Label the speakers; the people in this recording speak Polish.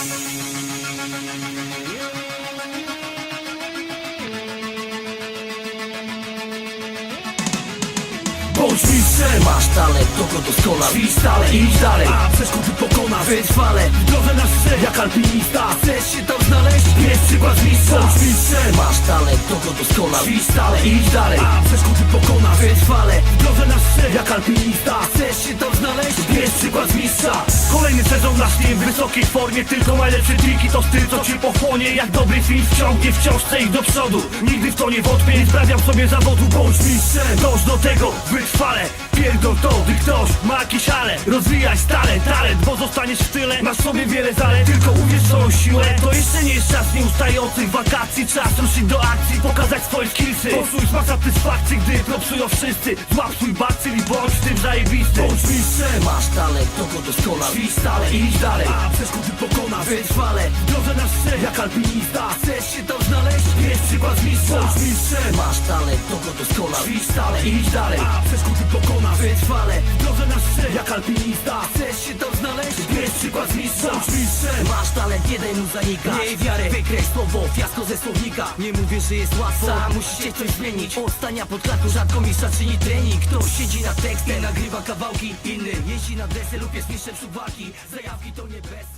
Speaker 1: Bądź mistrzem, masz talent, to go doskonał Ćwicz stale, idź dalej, a przeszkody pokonasz Wytrwale, w drodze na szczyt, jak alpinista. Chcesz się tam znaleźć? Bierz przykład mistrza Bądź mistrzem, masz talent, to go doskonał Ćwicz stale, idź dalej, a przeszkody pokonasz Wytrwale, w drodze na szczyt, jak alpinista. Chcesz się tam znaleźć? Bierz przykład z mistrza Kolejny sezon na nim w wysokiej formie Tylko najlepsze triki. To styl, co cię pochłonie Jak dobry film wciągnie wciąż chce ich do przodu. Nigdy w to nie wątpię, nie sprawiam sobie zawodu Bądź mistrzem, dąż do tego, wytrwale. Pierdol to, gdy ktoś ma jakieś ale. Rozwijaj stale talent, bo zostaniesz w tyle. Masz sobie wiele zalet, tylko uwierz w swoją siłę. To jeszcze nie jest czas nieustających wakacji. Czas ruszyć do akcji, pokazać swoje skillsy. Poczuć ma satysfakcji, gdy propsują wszyscy. Złap swój bakcyl i bądź w tym zajebisty. Bądź mistrzem, masz talent, to go doskonał Ćwicz stale, idź dalej, a przeszkody pokonasz Wytrwale, drodze na szczyt, jak alpinista. Chcesz się tam znaleźć? Bierz przykład mistrza masz talent, to go doskonał Ćwicz stale, idź dalej, a przeszkody pokonasz Wytrwale, drodze na szczyt, jak alpinista przykład z mistrza masz talent, jeden zanika Miej wiarę, wykreś słowo, fiasko ze słownika. Nie mówię, że jest łatwo, sam musisz się coś zmienić. Ostania pod klatką, rzadko mistrza czyni trening. Ktoś siedzi na tekstem, nagrywa kawałki. Inny jeździ na desy lub jest mistrzem suwaki Zajawki to nie bez